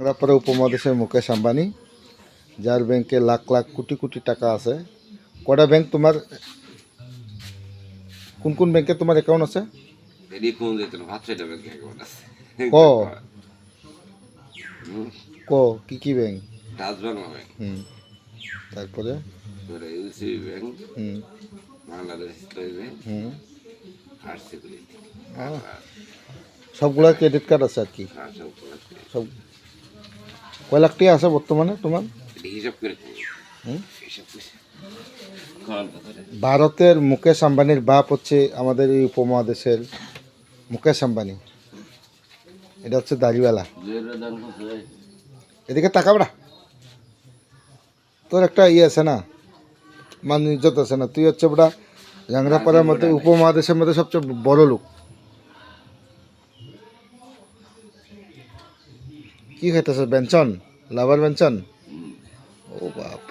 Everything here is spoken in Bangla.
বাংলাপাড়া উপমহাদেশের মুকেশ আম্বানি যার ব্যাংকে লাখ লাখ কোটি কোটি টাকা আছে। কটা ব্যাংক তোমার? কোন কোন ব্যাংকে তোমার অ্যাকাউন্ট আছে? ক? ক? কি কি ব্যাংক হুম। তারপরে? তারপরে হুম। হুম। সবগুলা ক্রেডিট কার্ড আছে আর কি? আছে। সব কয় লাখ টাকা আছে বর্তমানে তোমার। ভারতের মুকেশ আম্বানির বাপ হচ্ছে আমাদের এই উপমহাদেশের মুকেশ আম্বানি। এটা হচ্ছে দাড়িওয়ালা? এদিকে তাকাবড়া তোর একটা ইয়ে আছে না? মান ইজ্জত আছে না? তুই হচ্ছে বড়া জাংরাপাড়ার মধ্যে উপমহাদেশের মধ্যে সবচেয়ে বড় লোক। কি খাইতেছ? বেঞ্চন? লাভার বেঞ্চন? ও বাপ